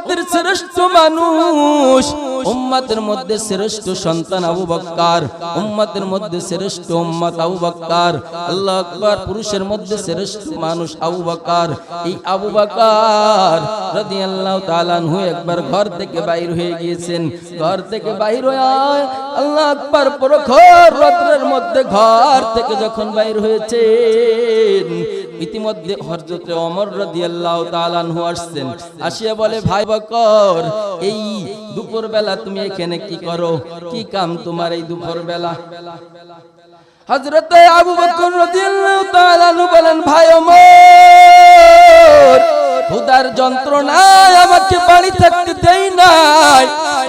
উম্মতের শ্রেষ্ঠ মানুষ। উম্মতের মধ্যে শ্রেষ্ঠ সন্তান আবু বক্কার। উম্মতের মধ্যে শ্রেষ্ঠ উম্মত আবু বক্কার। আল্লাহ আকবার, পুরুষের মধ্যে শ্রেষ্ঠ মানুষ আবু বক্কার। এই আবু বক্কার রাদিয়াল্লাহু তাআলা আনহু একবার ঘর থেকে বাইর হয়ে গিয়েছেন। ঘর থেকে বাইর হয়ে আল্লাহ আকবার প্রখর রত্রের মধ্যে ঘর থেকে যখন বাইর হয়েছেন ইতিমধ্যে হযরতে অমর রাদিয়াল্লাহু তাআলা আনহু আসছেন। আসিয়া বলে, ভাই বকর, এই দুপুর বেলা তুমি এখানে কি করো? কি কাম তোমার এই দুপুর বেলা হযরতে আবু বকর রাদিয়াল্লাহু তাআলা বলেন, ভাই ওমর যন্ত্রণায় আমাকে থাকতে দেই নাই।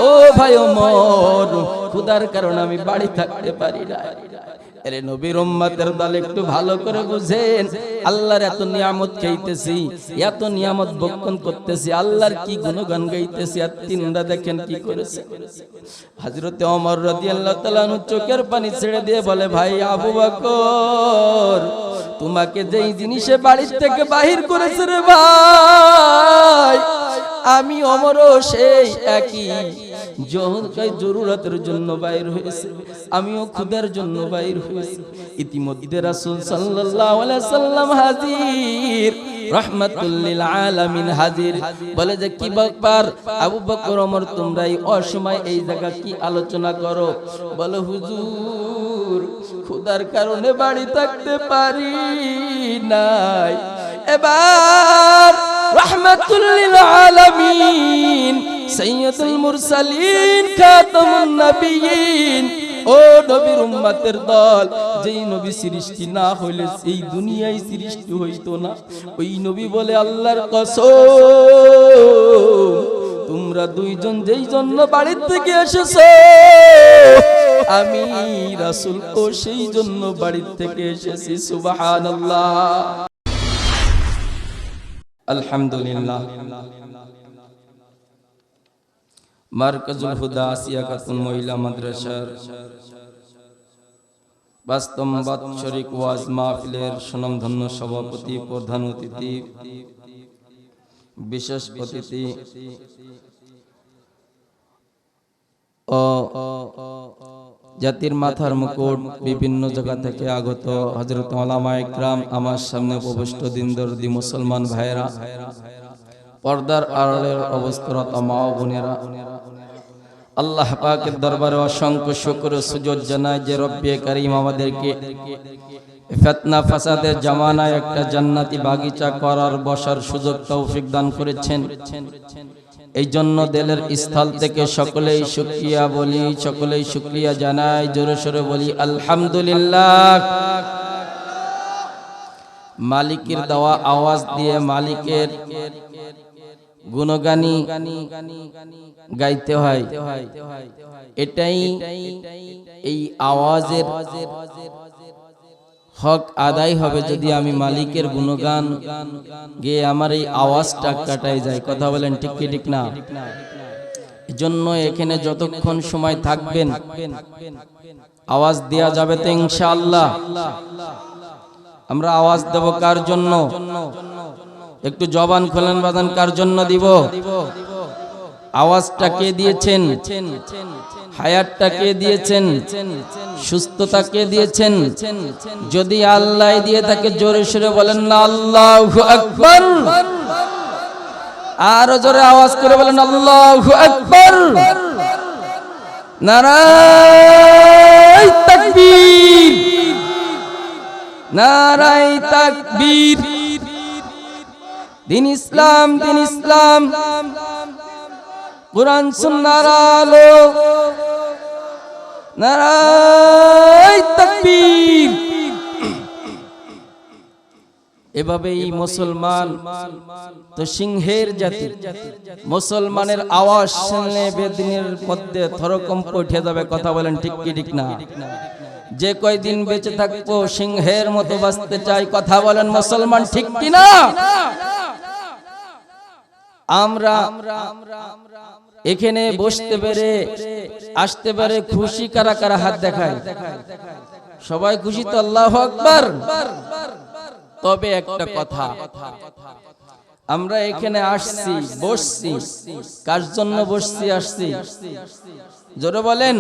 ও ভাই ওমর খুদার কারণে আমি বাড়ি থাকতে পারি না আরে নবীর উম্মতের দল একটু ভালো করে বুঝেন। আল্লাহর এত নিয়ামত খাইতেছি, এত নিয়ামত বক্ষণ করতেছি, আল্লাহর কি গুণগান গাইতেছি, আর তিনরা দেখেন কি করেছে। হযরতে ওমর রাদিয়াল্লাহু তাআলা চোখের পানি ছেড়ে দিয়ে বলে, ভাই আবু বকর তোমাকে যেই জিনিসে বাড়ির থেকে বাহির করেছে রে ভাই, আমি অমরও সেই একই। জরুরতের জন্য বাইর হয়েছে, আমিও খুদার জন্য বাইর হয়েছে। ইতিমধ্যে রাসুল আলাইহি সাল্লাম হাজির। রহমাতুল্লিল আলামিন হাজির। বলে যে, কি ব্যাপার? আবু বকর, ওমর তোমরা এই অসময় এই জায়গা কি আলোচনা করো? বলে, হুজুর খুদার কারণে বাড়ি থাকতে পারি নাই। এবার রহমাতুল্লিল আলামিন সৈয়দুল মুরসালিন খাতামুন নবিয়িন ও নবীর উম্মতের দল যেই নবী সৃষ্টি না হইলে এই দুনিয়ায় সৃষ্টি হইতো না। ওই নবী বলে, আল্লাহর কসম, তোমরা দুইজন যেই জন্য বাড়ির থেকে এসেছ, আমি রাসূল ও সেই জন্য বাড়ির থেকে এসেছি, সুবহানাল্লাহ। আলহামদুলিল্লাহ। মার্কাজুল হুদা আসিয়া খাতুন মহিলা মাদ্রাসার বাস্তব বাৎসরিক ওয়াজ মাহফিলের সুনামধন্য সভাপতি, প্রধান অতিথি, বিশেষ অতিথি ও জাতির মাথার মুকুট বিভিন্ন জায়গা থেকে আগত হজরত ইকরাম আমার সামনে উপবিষ্ট দিন দর্দি মুসলমান ভাইয়েরা, পর্দার আড়ালের অবস্থারত মা বোনেরা আল্লাহ পাকের দরবারে অসংখ্য শুকর সুযোগ জানায় যে রব্বে করিম আমাদেরকে ফেতনা ফাসাদের জামানায় একটা জান্নাতি বাগিচা করার, বসার সুযোগ তৌফিক দান করেছেন। এই জন্য দেলের স্থল থেকে সকলেই শুক্রিয়া বলি, সকলেই শুক্রিয়া জানাই, জোরে সোরে বলি, আলহামদুলিল্লাহ। মালিকের দেওয়া আওয়াজ দিয়ে মালিকের গুণগানি গাইতে হয়। এটাই এই আওয়াজের হক আদায় হবে যদি আমি মালিকের গুণগান গিয়ে আমার এই আওয়াজটা কাটাই যায় কথা বলেন ঠিক কি ঠিক না? জন্য এখানে যতক্ষণ সময় থাকবেন, আওয়াজ দেয়া যাবে তো ইনশাআল্লাহ। আমরা আওয়াজ দেব কার জন্য? একটু জবান খোলেন বাদান কার জন্য দিব? আওয়াজটা কে দিয়েছেন? হায়াতটা কে দিয়েছেন? সুস্থতা কে দিয়েছেন? যদি আল্লাহ দিয়ে তাকে জোরে সুরে বলেন না আল্লাহ আকবর। আরও জোরে আওয়াজ করে বলেন, আল্লাহ আকবর। নারায় তাকবীর। নারায় তাকবীর। দিন ইসলাম দিন ইসলাম। কোরআন সুন্নার আলো। নারায় তাকবীর। এভাবে মুসলমান তো সিংহের জাতি। মুসলমানের আওয়াজ শুনলে বেদিনের মধ্যে থরকম্প উঠে যাবে কথা বলেন ঠিক কি ঠিক না? যে কয়দিন বেঁচে থাকব সিংহের মতো বাঁচতে চাই কথা বলেন মুসলমান ঠিক কি না? আমরা এখানে বসতে পেরে, আসতে পারে খুশি কারা কারা হাত দেখায়? সবাই খুশি তো আল্লাহ আকবার। তবে একটা কথা, আমরা এখানে আসছি, বসছি, কার জন্য বসছি আসছি? জোরে বলেন।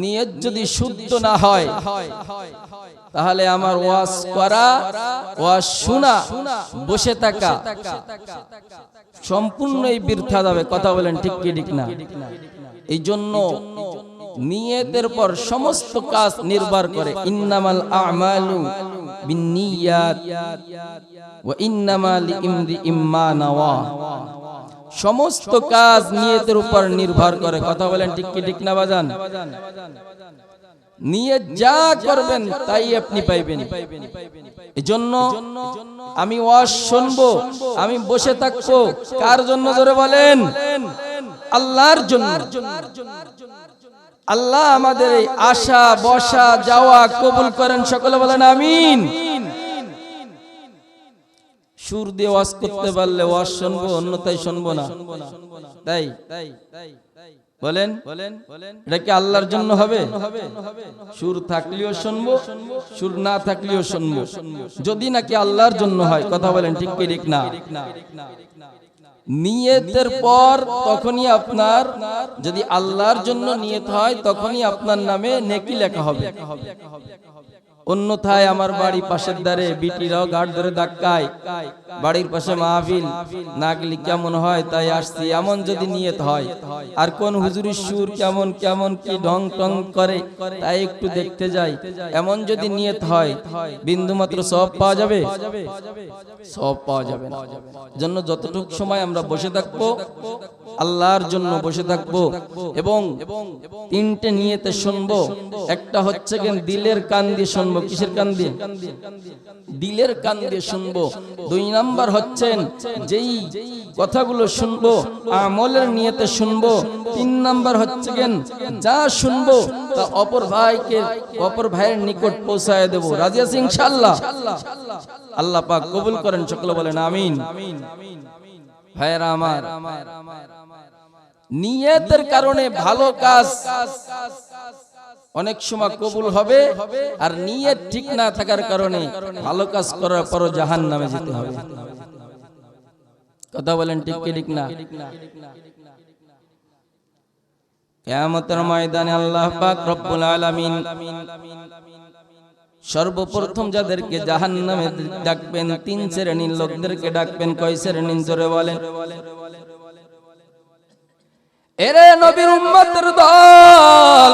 নিয়ত যদি শুদ্ধ না হয়, তাহলে আমার ওয়াজ করা, ওয়াজ শোনা, বসে থাকা, সম্পূর্ণই বৃথা যাবে। কথা বলেন ঠিক কি, ঠিক না? এই জন্য নিয়তের পর সমস্ত কাজ নির্ভর করে। ইন্নামাল আমালু বিন্নিয়াত ওয়া ইন্নামা লিইমরিইম মা নাওয়া। সমস্ত কাজ নিয়তের উপর নির্ভর করে। কথা বলেন ঠিক কি, ঠিক না বাজান? নিয়ে যা করবেন তাই আপনি পাইবেন। এজন্য আমি ওয়াজ শুনব, আমি বসে থাকব। কার জন্য জোরে বলেন? আল্লাহর জন্য। আল্লাহ আমাদের এই আশা, বসা, যাওয়া কবুল করেন, সকলে বলেন আমিন। সুর দিয়ে ওয়াজ করতে পারলে ওয়াজ শুনব অন্যতাই শুনব না। তাই? বলেন? এটা কি আল্লাহর জন্য হবে? সুর থাকলেও শুনব, সুর না থাকলেও শুনব। যদি নাকি আল্লাহর জন্য হয়, কথা বলেন ঠিক কি, ঠিক না? নিয়তের পর তখনই আপনার, যদি আল্লাহর জন্য নিয়ত হয়, তখনই আপনার নামে নেকি লেখা হবে। অন্যথায় আমার বাড়ি পাশের দ্বারে বিটিরাও গাড় ধরে ধাক্কায়। বাড়ির পাশে মাহফিল। না গেলে কেমন হয় তাই আসছি, এমন যদি নিয়ত হয়। আর কোন হুজুরির সুর কেমন কেমন কি ঢং টং করে, তাই একটু দেখতে যাই। এমন যদি নিয়ত হয় বিন্দু মাত্র সব পাওয়া যাবে? সব পাওয়া যাবে না। জন্য যতটুক সময় আমরা বসে থাকব, আল্লাহর জন্য বসে থাকব এবং তিনটে নিয়েতে শুনব। একটা হচ্ছে দিলের কান দিয়ে শুনব। কিসের কান দিয়ে? দিলের কান দিয়ে শুনব। দুই নাম্বার হচ্ছেন, যেই কথাগুলো শুনব, আমলের নিয়েতে শুনব। তিন নাম্বার হচ্ছে কেন, যা শুনব, তা অপর ভাইকে, অপর ভাইয়ের নিকট পৌঁছায় দেবো। রাজি আছি ইনশাআল্লাহ? আল্লাহ পাক কবুল করেন, সকলে বলেন আমিন। ভাইয়েরা আমার, নিয়তের কারণে ভালো কাজ অনেক সময় কবুল হবে আর নিয়ে ঠিক না থাকার কারণে ভালো কাজ করার পরও জাহান নামে যেতে হবে। কথা বলেন ঠিক ঠিক না? কিয়ামতের ময়দানে আল্লাহ সর্বপ্রথম যাদেরকে জাহান নামে ডাকবেন, তিন শ্রেণির লোকদেরকে ডাকবেন, কয় শ্রেণির জোরে বলেন? এরে নবীর উম্মতের দল!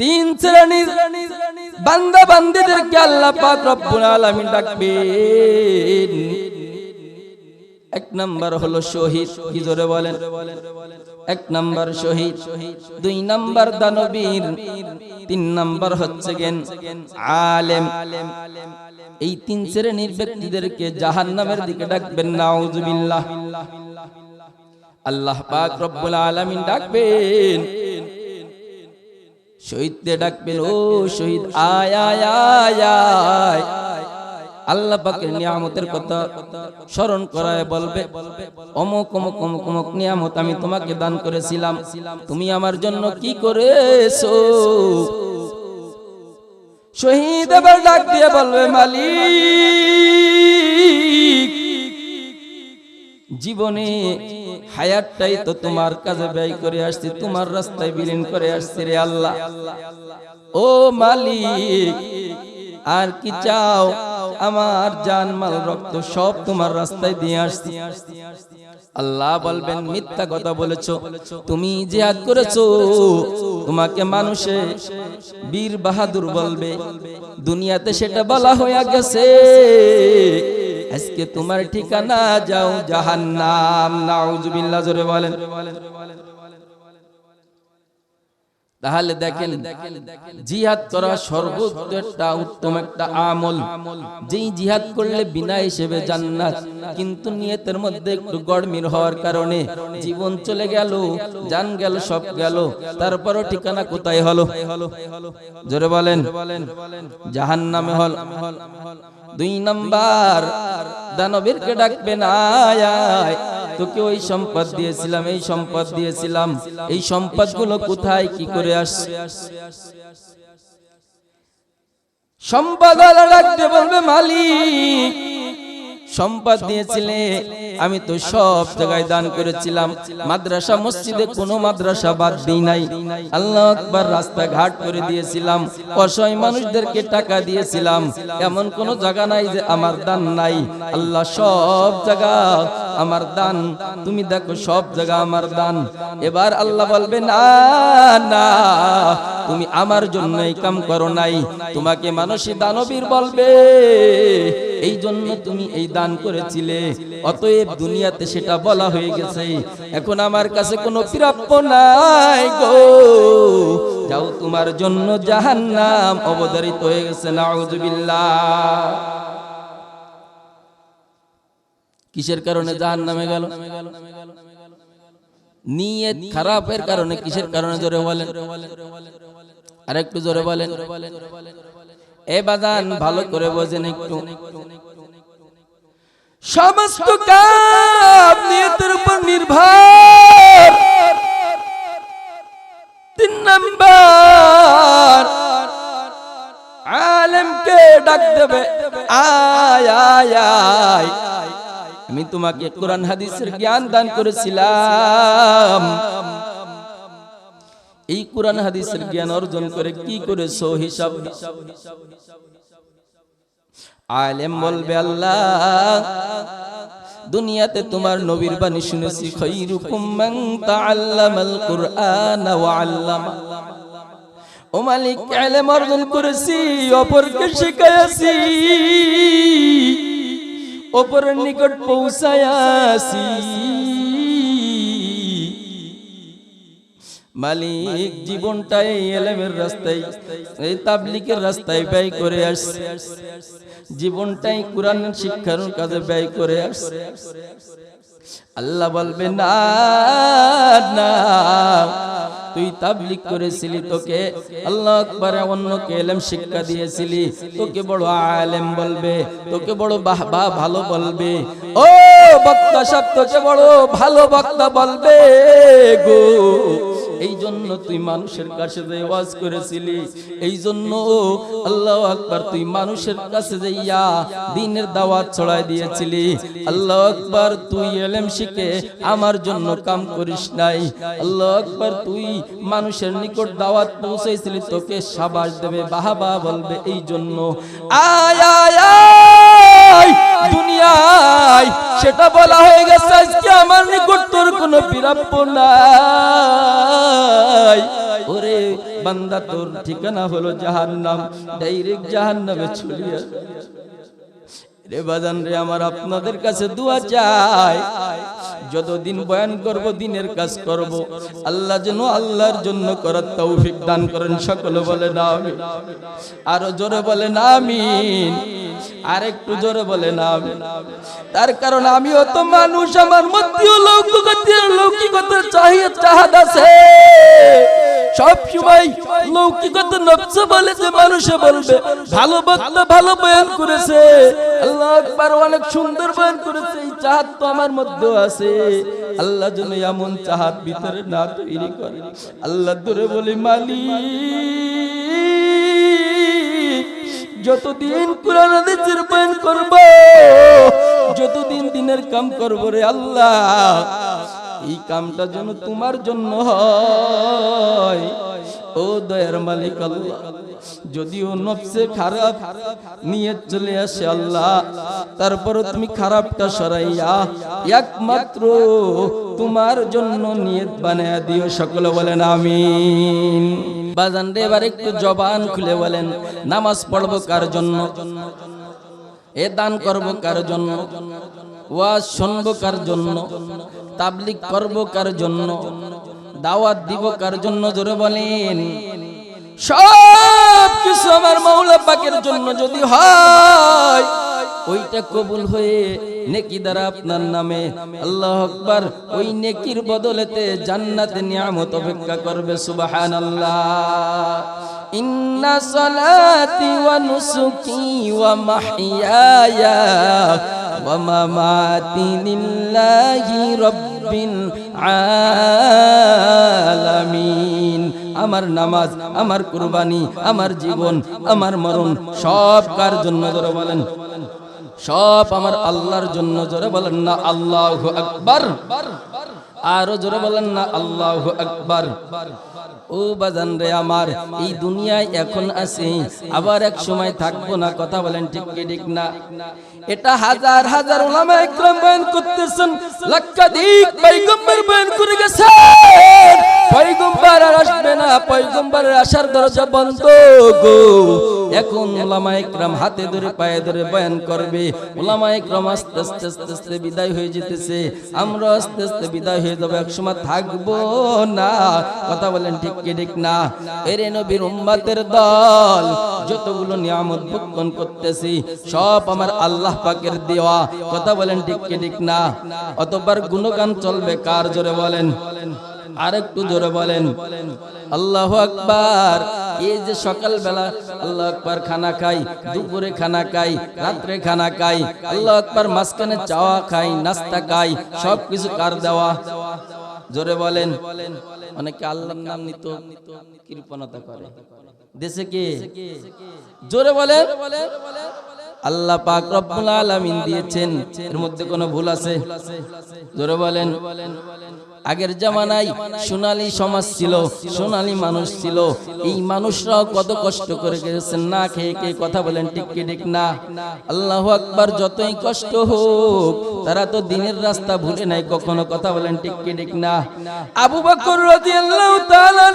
তিন শ্রেণির বান্দা বান্দিদেরকে আল্লাহ পাক রব্বুল আলামিন ডাকবেন। এক নাম্বার হলো শহীদ, কি জোরে বলেন? এক নাম্বার শহীদ, দুই নাম্বার দানবীর, তিন নাম্বার হচ্ছে গেন আলেম। এই তিন শ্রেণির ব্যক্তিদেরকে জাহান্নামের দিকে ডাকবেন, নাউজুবিল্লাহ। আল্লাহ পাক রব্বুল আলামিন ডাকবেন। শহীদদের ডাকবেন ও শহীদ আয় আয় আয় আয় আল্লাহ পাকের নিয়ামতের কথা স্মরণ করায় বলবে অমুক অমুক অমুক অমুক নিয়ামত আমি তোমাকে দান করেছিলাম তুমি আমার জন্য কি করেছ শহীদ এবার ডাক দিয়ে বলবে মালিক জীবনে হায়াতটাই তো তোমার কাজে ব্যয় করে আসছি, তোমার রাস্তায় বিলীন করে আসছি রে আল্লাহ। ও মালিক, আর কি চাও? আমার জান, মাল, রক্ত সব তোমার রাস্তায় দিয়ে আসছি। আল্লাহ বলবেন, মিথ্যা কথা বলেছ, তুমি জিহাদ করেছ। তোমাকে মানুষে বীর বাহাদুর বলবে। দুনিয়াতে সেটা বলা হয়ে গেছে। আজকে তোমার ঠিকানা যাও জাহান্নাম। নাউজুবিল্লাহ জোরে বলেন। তাহলে দেখেন জিহাদ করা সর্বোচ্চ একটা উত্তম একটা আমল। যেই জিহাদ করলে বিনা হিসেবে জান্নাত। কিন্তু নিয়তের মধ্যে একটু গড়মির হওয়ার কারণে জীবন চলে গেল জান গেল সব গেল তারপরও ঠিকানা কোথায় হলো? জোরে বলেন। জাহান নামে হল। দুই নাম্বার, দানবীরকে ডাকবেন আয় আয়, তোকে ওই সম্পদ দিয়েছিলাম, এই সম্পদ দিয়েছিলাম। এই সম্পদগুলো কোথায়? কি করে আসছে? সম্পদ বলবে, মালিক সম্পদ দিয়েছিলে। আমি তো সব জায়গায় দান করেছিলাম। মাদ্রাসা মসজিদে কোনো মাদ্রাসা বাদ দিই নাই। আল্লাহ রাস্তা ঘাট করে দিয়েছিলাম। অসহায় মানুষদেরকে টাকা দিয়েছিলাম। এমন কোনো জায়গা নাই যে আমার দান নাই। আল্লাহ সব জায়গা আমার দান। তুমি দেখো সব জায়গা আমার দান। এবার আল্লাহ বলবে, না না, তুমি আমার জন্য এই কাম করো নাই। তোমাকে মানসী দানবীর বলবে। এই জন্য তুমি এই দান করেছিলে। অতএব দুনিয়াতে সেটা বলা হয়ে গেছে। এখন আমার কাছে কোনো প্রাপ্য নাই গো। যাও, তোমার জন্য জাহান্নাম অবধারিত হয়ে গেছে। নাউজুবিল্লাহ। কিসের কারণে জাহান নামে গেল? নিয়ত খারাপের কারণে কিসের কারণে জোরে বলেন? আর একটু জোরে বলেন। এ বাদান ভালো করে বোঝেন একটু। সমস্ত কাম নিয়তের উপর নির্ভর। তিন নাম্বার আলেমকে ডাক দেবে আয় আয় আয়। আমি তোমাকে কোরআন হাদিসের জ্ঞান দান করেছিলাম। এই কোরআন হাদিসের জ্ঞান অর্জন করে কি করেছ হিসাব? আলেম বলবে আল্লাহ, দুনিয়াতে তোমার নবীর বাণী শুনেছি, খৈরুকুম মান তাআল্লামাল কুরআন ওয়া আল্লামা। ও মালিক ইলম অর্জন করেছি, অপরকে শিখাইছি অপরের নিকট পৌঁছায়াছি। মালিক জীবনটাই এলেমের রাস্তায়, এই তাবলিকের রাস্তায় ব্যয় করে আসছে। জীবনটাই কোরআনের শিক্ষার কাজে ব্যয় করে আসছে। আল্লাহ বলবে, না না, তুই তাবলিক করেছিলি তোকে। আল্লাহ আকবারে অন্যকে এলেম শিক্ষা দিয়েছিলি। তোকে বড় আলেম বলবে, তোকে বড় বাহবা বাহ ভালো বলবে। ও বক্তা সব তোকে বড় ভালো বক্তা বলবে গো। এই জন্য তুই মানুষের কাছে যে ওয়াজ করেছিলি এই জন্য আল্লাহ আকবার তুই মানুষের কাছে যাইয়া দিনের দাওয়াত ছড়াই দিয়েছিলি। আল্লাহ আকবার তুই এলেম শিখে আমার জন্য কাম করিস নাই। আল্লাহ আকবার তুই মানুষের নিকট দাওয়াত পৌঁছাইছিলি, তোকে সাবাস দেবে, বাহাবা বলবে এই জন্য আয় আয়! আয় দুনিয়ায়, সেটা বলা হয়ে গেছে আজকে আমার নিকট, তোর কোনো প্রাপ্য নাই। ওরে বান্দা, তোর ঠিকানা হলো জাহান্নাম, ডাইরেক্ট জাহান্নামে ছড়িয়ে রে বাজান রে, আমার আপনাদের কাছে দোয়া চাই। যতদিন বয়ান করব, দিনের কাজ করব। আল্লাহ যেন আল্লাহর জন্য করার তৌফিক দান করেন, সকলে বলে না আরও জোরে বলে না আমিন। আর একটু জোরে বলে না তার কারণ আমিও তো মানুষ, আমার মধ্যেও লৌকিকতার লৌকিকতার চাহিদা চাহাদ আছে। সব সময় লৌকিকতা নফস বলে যে মানুষে বলবে, ভালো বক্তা ভালো বয়ান করেছে। আল্লাহ আকবার, অনেক সুন্দর বয়ান করেছে, এই চাহাত তো আমার মধ্যে আছে। আল্লাহ যেন এমন চাহাত ভিতরে না তৈরি করে। আল্লাহ ধরে বলি, মালিক। যতদিন কোরআন হাদিসের বয়ান করব, যতদিন দিনের কাম করব রে আল্লাহ, এই কামটা যেন তোমার জন্য হয়। ও দয়ার মালিক আল্লাহ, যদিও নফসে খারাপ, নিয়ে চলে আসে আল্লাহ। তারপরে তুমি খারাপটা সরাইয়া একমাত্র তোমার জন্য নিয়ত বানায়া দিও। সকলে বলেন আমিন। বাজান রে, এবার একটু জবান খুলে বলেন, নামাজ পড়ব কার জন্য? এ দান করব কার জন্য? ওয়াজ শুনব কার জন্য? তাবলিক করব কার জন্য? দাওয়াত দিব কার জন্য জোরে বলেন? সব কিছু আমার মাওলা পাকের জন্য যদি হয় ওইটা কবুল হয়ে নেকি দ্বারা আপনার নামে আল্লাহ আকবার ওই নেকির বদলেতে জান্নাতে নিয়ামত অপেক্ষা করবে, সুবহানাল্লাহ। ইন্না সালাতি ওয়া নুসুকি ওয়া মাহইয়ায়া ওয়া মামাতি লিল্লাহি রাব্বিল আলামিন। আমার নামাজ, আমার কুরবানি, আমার জীবন, আমার মরণ সব কার জন্য ধরে বলেন। সব আমার আল্লাহর জন্য জোরে বলেন না আল্লাহ আকবর। আরও জোরে বলেন না আল্লাহ আকবর। ও বাজান রে আমার, এই দুনিয়ায় এখন আছি, আবার এক সময় থাকব না, কথা বলেন ঠিক ঠিক না? এটা হাজার হাজার ওলামা একরাম বয়ান করতেছেন, লক্ষাধিক পয়গম্বর বয়ান করে গেছেন। পয়গম্বর আর আসবে না, পয়গম্বরের আসার দরজা বন্ধ গো। এখন ওলামা একরাম হাতে ধরে, পায়ে ধরে বয়ান করবে। ওলামা একরাম আস্তে আস্তে আস্তে আস্তে বিদায় হয়ে যেতেছে। আমরা আস্তে আস্তে বিদায় হয়ে যাব, একসময় থাকব না। কথা বলেন ঠিক কি, ঠিক না? এরে নবীর উম্মাতের দল, যতগুলো নিয়ামত ভক্ষণ করতেছি, সব আমার আল্লাহ পাকের দেওয়া। কথা বলেন ঠিক কি ঠিক না? অতবার গুণগান চলবে, কার জোরে বলেন? আর একটু জোরে বলেন। আল্লাহ আকবার। এই যে সকাল বেলা আল্লাহ আকবার খানা খাই, দুপুরে খানা খাই, রাত্রে খানা খাই, আল্লাহ আকবার মাঝখানে চাওয়া খাই, নাস্তা খাই সব কিছু কার দেওয়া? জোরে বলেন। অনেকে আল্লাহর নাম নিত কৃপণতা করে। দেশে কে? জোরে বলেন। আল্লাহ পাক রব্বুল আলামিন দিয়েছেন। এর মধ্যে কোনো ভুল আছে? জোরে বলেন। আগের জামানায় সোনালী সমাজ ছিল, সোনালী মানুষ ছিল। এই মানুষরাও কত কষ্ট করে গেছেন, না খেয়ে কে কথা বলেন, ঠিক কি ঠিক না? আল্লাহ আকবার, যতই কষ্ট হোক, তারা তো দিনের রাস্তা ভুলে নাই, কখনো কথা বলেন, ঠিক কি ঠিক না? আবু বকর রাদিয়াল্লাহু তাআলা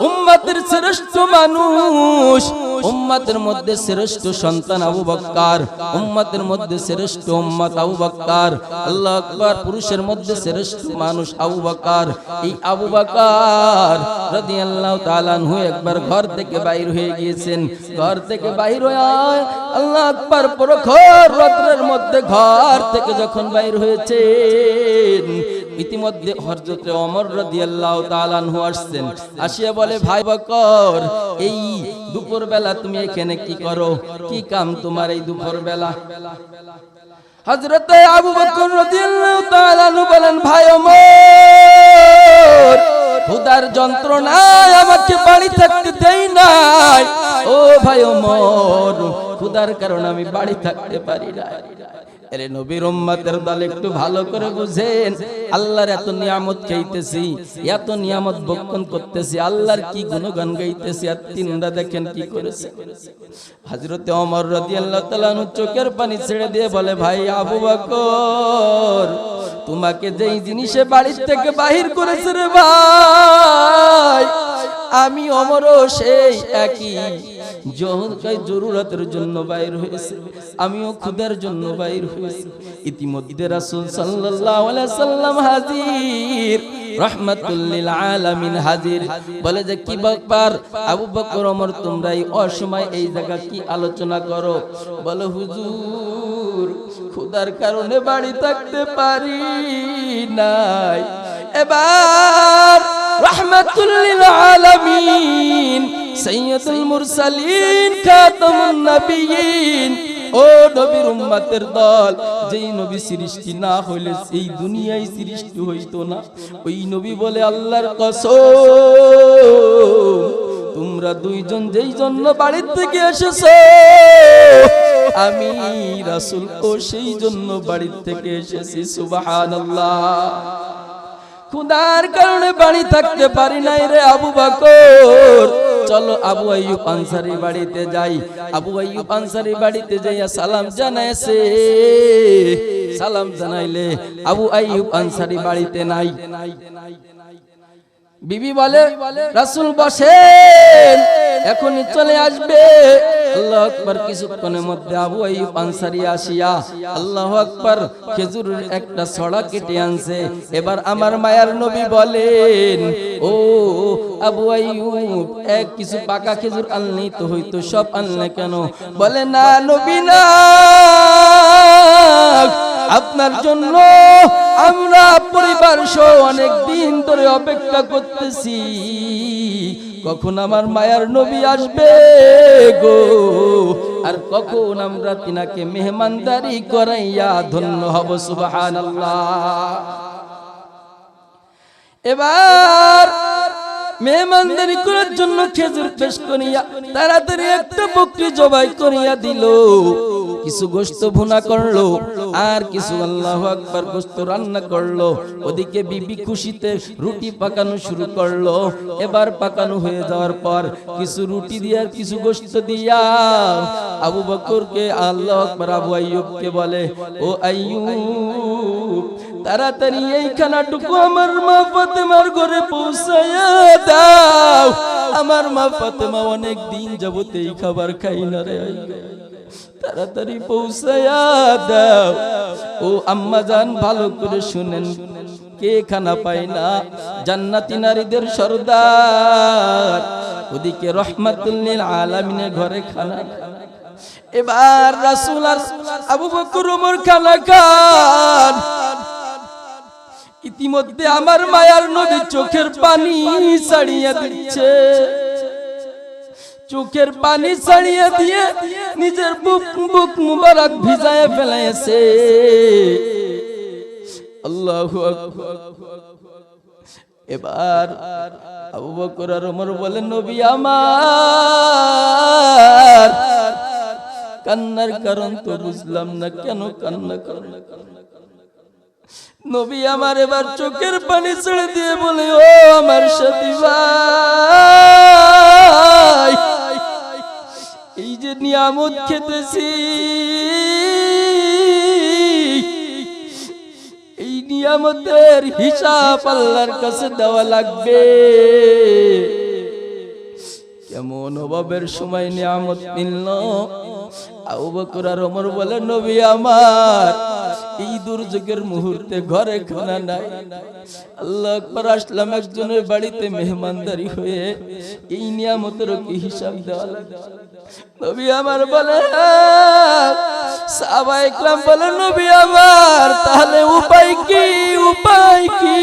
উম্মতের শ্রেষ্ঠ মানুষ। উম্মতের মধ্যে শ্রেষ্ঠ সন্তান আবু বক্কার। উম্মতের মধ্যে শ্রেষ্ঠ উম্মত আবু বক্কার। আল্লাহ আকবার, পুরুষের মধ্যে শ্রেষ্ঠ মানুষ আবু বক্কার। এই আবু বক্কার রাদিয়াল্লাহু তাআলা আনহু একবার ঘর থেকে বাইর হয়ে গিয়েছেন। ঘর থেকে বাইর হয়ে আল্লাহ আকবার প্রখর রৌদ্রের মধ্যে ঘর থেকে যখন বাইর হয়েছেন ইতিমধ্যে হযরতে ওমর রাদিয়াল্লাহু তাআলা আসছেন। আসিয়া বলে, ভাই বকর, এই দুপুর বেলা তুমি এখানে কি করো? কি কাম তোমার এই দুপুর বেলা হযরতে আবু বকর বলেন, ভাই খুদার যন্ত্রণায় আমাকে বাড়ি থাকতে দেই নাই। ও ভাই ওমর খুদার কারণে আমি বাড়ি থাকতে পারি না আরে নবীর উম্মতের দল একটু ভালো করে বুঝেন। আল্লাহর এত নিয়ামত খাইতেছি, এত নিয়ামত ভক্ষণ করতেছি, আল্লাহর কি গুণগান গাইতেছি, আর তিনরা দেখেন কি করেছে। হযরতে ওমর রাদিয়াল্লাহু তাআলা চোখের পানি ছেড়ে দিয়ে বলে, ভাই আবু বকর, তোমাকে যেই জিনিসে বাড়ির থেকে বাহির করেছে রে ভাই, আমি অমরও সেই একই যখন জরুরতের জন্য বাইর হয়েছে। আমিও খুদের জন্য বাইর হয়েছি। ইতিমধ্যে রাসূল সাল্লাল্লাহু আলাইহি সাল্লাম হাজির। হাজির। বলে যে, কি ব্যাপার? আবু বকর তোমরা এই অসময় এই জায়গা কি আলোচনা করো? বলে, হুজুর খুদার কারণে বাড়ি থাকতে পারি নাই। এবার রহমাতুল্লিল আলামিন সৈয়দুল মুরসালিন নবিয়িন। ও নবীর উম্মতের দল, যেই নবী সৃষ্টি না হইলে এই দুনিয়ায় সৃষ্টি হইতো না। ওই নবী বলে, আল্লাহর কসম, তোমরা দুইজন যেই জন্য বাড়ির থেকে এসেছ, আমি রাসূল ও সেই জন্য বাড়ির থেকে এসেছি, সুবহানাল্লাহ। খুদার কারণে বাড়ি থাকতে পারি নাই রে আবু বাকর। চলো আবু আইয়ুব আনসারি বাড়িতে যাই। আবু আইয়ুব আনসারি বাড়িতে যাইয়া সালাম জানাইছে। সালাম জানাইলে আবু আইয়ুব আনসারি বাড়িতে নাই। বিবি বলে, রাসূল বসেন, এখনই চলে আসবে। আল্লাহ আকবার কিছুক্ষণের মধ্যে আবু আইয়ুব আনসারি আসিয়া, আল্লাহ আকবার, খেজুরের একটা ছড়া কেটে আনছে। এবার আমার মায়ার নবী বলেন, ও আবু আইয়ুব, এক কিছু পাকা খেজুর আনলেই তো হইতো, সব আনলে কেন? বলে, না নবী না আপনার জন্য আমরা পরিবার সহ অনেক দিন ধরে অপেক্ষা করতেছি। কখন আমার মায়ার নবী আসবে গো? আর কখন আমরা তিনাকে মেহমানদারি করাইয়া ধন্য হব সুবাহান এবার মেহমানদারি করার জন্য খেজুর পেশ করিয়া তাড়াতাড়ি একটা বকরি জবাই করিয়া দিল। কিছু গোস্ত ভুনা করল আর কিছু আল্লাহ আকবার গোস্ত রান্না করল। ওদিকে বিবি খুশিতে রুটি পাকানো শুরু করল। এবার পাকানো হয়ে যাওয়ার পর কিছু রুটি দিয়ে আর কিছু গোস্ত দিয়া আবু বকরকে আল্লাহ আকবার আবু আইয়ুবকে বলে ও আইয়ুব তাড়াতাড়ি এই খানাটুকু আমার মা ফাতেমার ঘরে পৌঁছায়া দাও। আমার মা ফাতেমা অনেক দিন যাবত এই খাবার খাই না রে। তাড়াতাড়ি পৌঁছায়া দাও। ও আম্মা জান, ভালো করে শুনেন, কে খানা পায় না? জান্নাতি নারীদের সর্দার। ওদিকে রহমাতুল্লিল আলামিনের ঘরে খানা এবার রাসূল আর আবু বকর ওমর খানা খান। ইতিমধ্যে আমার মায়ার নবী চোখের পানি ছাড়িয়ে দিচ্ছে। চোখের পানি ছাড়িয়ে দিয়ে নিজের বুক বুক মুবারক ভিজায় ফেলাইছে। আল্লাহু এবার আবু বকর আর ওমর বলেন নবী আমার। কান্নার কারণ তো বুঝলাম না, কেন কান্না করেন নবী আমার এবার চোখের পানি ছেড়ে দিয়ে বলে, ও আমার সাথী ভাই, এই যে নিয়ামত খেতেছি, এই নিয়ামতের হিসাব আল্লাহর কাছে দেওয়া লাগবে। কেমন অভাবের সময় নিয়ামত মিলল। আবু আর ওমর বলে, নবী আমার, এই দুর্যোগের মুহূর্তে ঘরে খানা নাই। আল্লাহ আকবার আসলাম একজনের বাড়িতে মেহমানদারি হয়ে। এই নিয়ামতের কি হিসাব দেওয়া নবী আমার বলে, সাহাবা ইকরাম বলে, নবী আমার, তাহলে উপায় কি উপায় কি?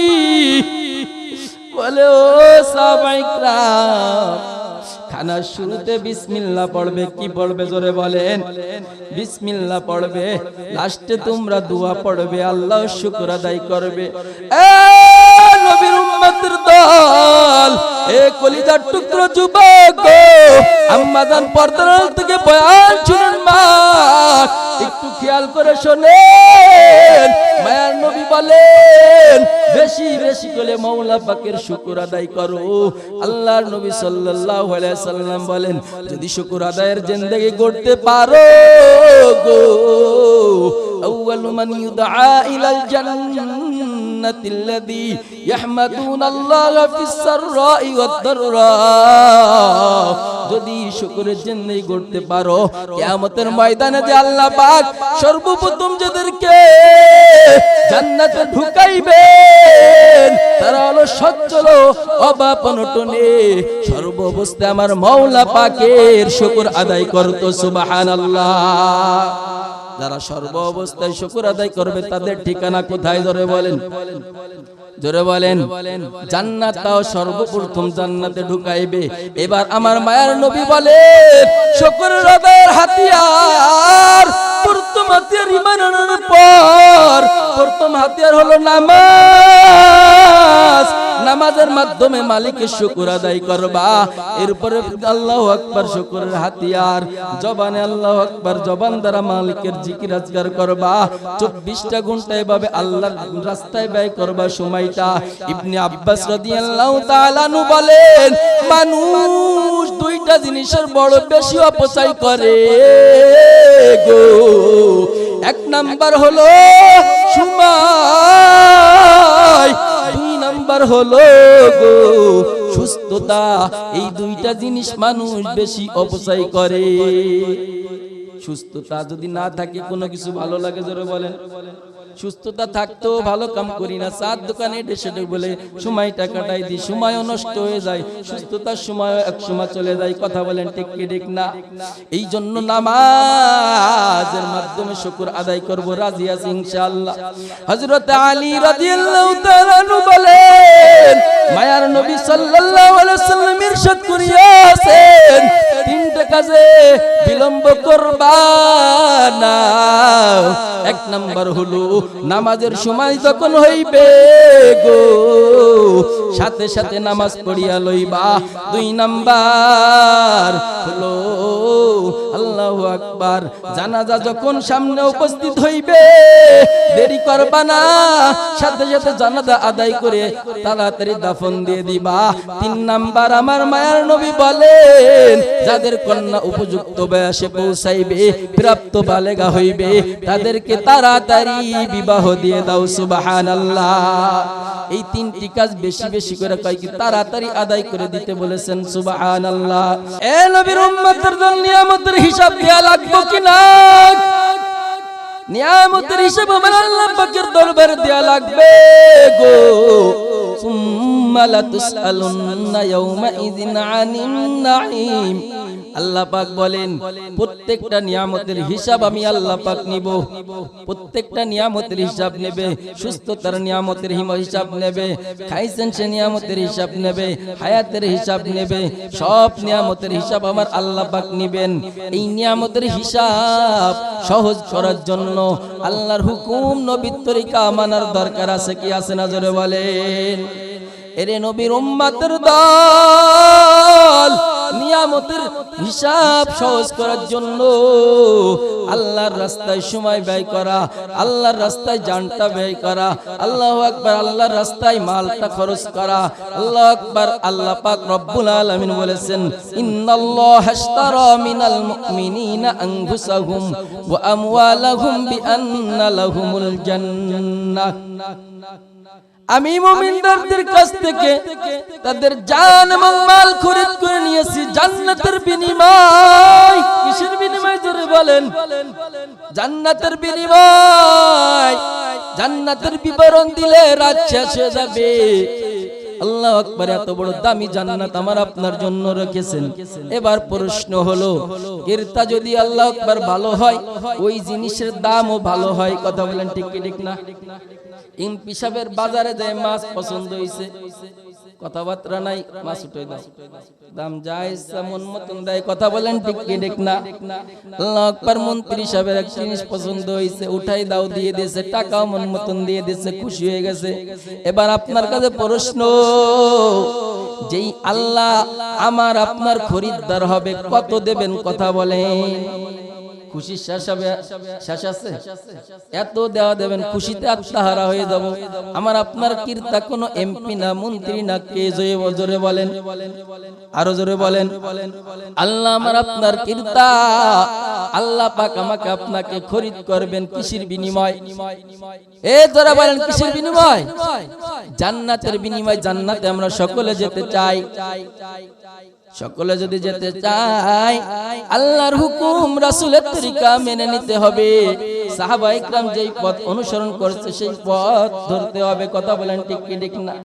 বলে, ও সাহাবা ইকরাম খানার শুরুতে বিসমিল্লা পড়বে, কি পড়বে জোরে বলেন? বিসমিল্লা পড়বে, লাস্টে তোমরা দোয়া পড়বে, আল্লাহ শুকর আদায় করবে। নবীর যুবক পর্দার থেকে বয়ান শুনেন মা একটু খেয়াল করে শোনেন। মায়ার নবী বলেন, বেশি বেশি করে মৌলা পাকের শুকুর আদায় করো। আল্লাহর নবী সাল্লাল্লাহু আলাইহি সাল্লাম বলেন, যদি শুকুর আদায়ের জিন্দেগি করতে পারো গো, আউয়ালু মান ইউদআ ইলাল জান্নাতি আল্লাযী ইয়াহমাদুনা আল্লাহ ফিস সাররাই ওয়াদ দাররা। যদি শুকরের জিন্দেগি করতে পারো, কিয়ামতের ময়দানে যে আল্লাহ পাক সর্বপ্রথম যাদেরকে জান্নাতে ঢুকাইবেন, তারা হলো সচ্ছল অভাব অনটনে। সর্ব অবস্থায় আমার মাওলা পাকের শুকর আদায় করতো, সুবহানাল্লাহ। যারা সর্ব অবস্থায় শুকর আদায় করবে, তাদের ঠিকানা কোথায় ধরে বলেন? জোরে বলেন জান্নাত তাও সর্বপ্রথম জান্নাতে ঢুকাইবে। এবার আমার মায়ের নবী বলে, শুকর রবের হাতিয়ার, প্রথম হাতিয়ার ইমানের পর, প্রথম হাতিয়ার হলো নামাজ। নামাজের মাধ্যমে মালিকের শুকুর আদায় করবা। এরপরে আল্লাহ আকবার শুকুরের হাতিয়ার। জবানে আল্লাহ আকবার জবান দ্বারা মালিকের জিকির আজগার করবা। চব্বিশটা ঘণ্টা এভাবে আল্লাহর রাস্তায় ব্যয় করবা সময়টা। ইবনে আব্বাস রাদিয়াল্লাহু তাআলা নু বলেন, মানুষ দুইটা জিনিসের বড় বেশি অপচয় করে গো। এক নাম্বার হলো সময়। নাম্বার হলো গো, সুস্থতা, এই দুইটা জিনিস মানুষ বেশি অপচয় করে। সুস্থতা যদি না থাকে, কোনো কিছু ভালো লাগে যারা বলেন। সুস্থতা থাকতেও ভালো কাম করি না। চার দোকানে ডেসে বলে, সময়টা কাটাই দিই, সময়ও নষ্ট হয়ে যায়। সুস্থতার সময় এক সময় চলে যায়। কথা বলেন ঠিক কি ঠিক না? এই জন্য নামাজের মাধ্যমে শুকুর আদায় করব, রাজি আছি ইনশাআল্লাহ। হযরত আলী রাদিয়াল্লাহু তাআলা বলেন, মায়ার নবী সাল্লাল্লাহু আলাইহি সাল্লাম ইরশাদ করিয়াছেন, তিনটা কাজে বিলম্ব করবা না। এক নাম্বার হলো, নামাজের সময় যখন হইবে গো, সাথে সাথে নামাজ পড়িয়া লইবা। দুই নাম্বার হলো, আল্লাহু আকবার, জানাজা যখন সামনে উপস্থিত হইবে, দেরি করবা না। সাথে সাথে জানাজা আদায় করে তাড়াতাড়ি দাফন দিয়ে দিবা। তিন নাম্বার, আমার মায়ার নবী বলেন, যাদের কন্যা উপযুক্ত বয়সে পৌঁছাইবে, প্রাপ্ত বালেগা হইবে, তাদেরকে তাড়াতাড়ি বিবাহ দিয়ে দাও, সুবহানাল্লাহ। এই তিনটি কাজ বেশি বেশি করে কয় কি তাড়াতাড়ি আদায় করে দিতে বলেছেন, সুবহানাল্লাহ। এ নবীর উম্মতের জন্য নিয়ামতের হিসাব দেয়া লাগবে কি না? নিয়ামতের হিসাব আমার আল্লাহ পাকের দরবারে দেয়া লাগবে গো। সুম্মা লাতুসআলুন্না ইয়াউমাইযিন আনিন নাঈম। আল্লাহ পাক বলেন, প্রত্যেকটা নিয়ামতের হিসাব আমি আল্লাহ পাক নিব। প্রত্যেকটা নিয়ামতের হিসাব নেবে, সুস্থতার নিয়ামতের হিসাব নেবে, খাইছেন সে নিয়ামতের হিসাব নেবে, হায়াতের হিসাব নেবে, সব নিয়ামতের হিসাব আমার আল্লাহ পাক নিবেন। এই নিয়ামতের হিসাব সহজ করার জন্য আল্লাহর হুকুম নবীর তরিকা মানার দরকার আছে কি আছে না জোরে বলেন। এরে নবীর উম্মাতের দল নিয়ামতের হিসাব সহজ করার জন্য আল্লাহর রাস্তায় সময় ব্যয় করা, আল্লাহর রাস্তায় জানটা ব্যয় করা, আল্লাহ আকবার আল্লাহর রাস্তায় মালটা খরচ করা। আল্লাহ আকবার আল্লাহ পাক রব্বুল আলামিন বলেছেন, ইন্নাল্লাহ হাশতারা মিনাল মুমিনিনা আনফুসাহুম ওয়া আমওয়ালাহুম বিআন্না লাহুমুল জান্নাহ। আমি মুমিনদের কাছ থেকে তাদের জান এবং মাল খরিদ করে নিয়েছি, জান্নাতের বিনিময়। কিসের বিনিময় জোরে বলেন? জান্নাতের বিনিময়। জান্নাতের বিবরণ দিলে রাত শেষ হয়ে যাবে। আল্লাহ আকবার, এত বড় দামি জান্নাত আমার আপনার জন্য রেখেছেন। এবার প্রশ্ন হলো, এরটা যদি আল্লাহ আকবার ভালো হয়, ওই জিনিসের দামও ভালো হয়, কথা বলেন ঠিক ঠিক না? ইম পিসাবের বাজারে যায় মাছ পছন্দ হইছে। কথাবার্তা নাই, মাছ উঠে দাও দাম যায় মন মতন দেয়, কথা বলেন ঠিক কি ঠিক না? আকবার, মন্ত্রী সাহেবের এক জিনিস পছন্দ হয়েছে উঠাই দাও, দিয়ে দিয়েছে, টাকাও মন মতন দিয়ে দিয়েছে, খুশি হয়ে গেছে। এবার আপনার কাছে প্রশ্ন, যেই আল্লাহ আমার আপনার খরিদ্দার হবে, কত দেবেন, কথা বলেন। খুশি শেষ হবে, শেষ আছে? এত দেওয়া দেবেন, খুশিতে আত্মাহারা হয়ে যাব। আমার আপনার কীর্তা কোনো এমপি না, মন্ত্রী না, কে জয়ে জোরে বলেন? আরও জোরে বলেন। আল্লাহ আমার আপনার কীর্তা। আল্লাহ পাক আমাকে আপনাকে খরিদ করবেন কিসির বিনিময়। এ তোরা বলেন কিসের বিনিময়। জান্নাতের বিনিময় জান্নাতে আমরা সকলে যেতে চাই। সকলে যদি যেতে চাই আল্লাহর হুকুম, রাসুলের তরিকা মেনে নিতে হবে। সাহাবা যেই পথ অনুসরণ করছে, সেই পথ ধরতে হবে। কথা বলেন ঠিক কি, ঠিক না?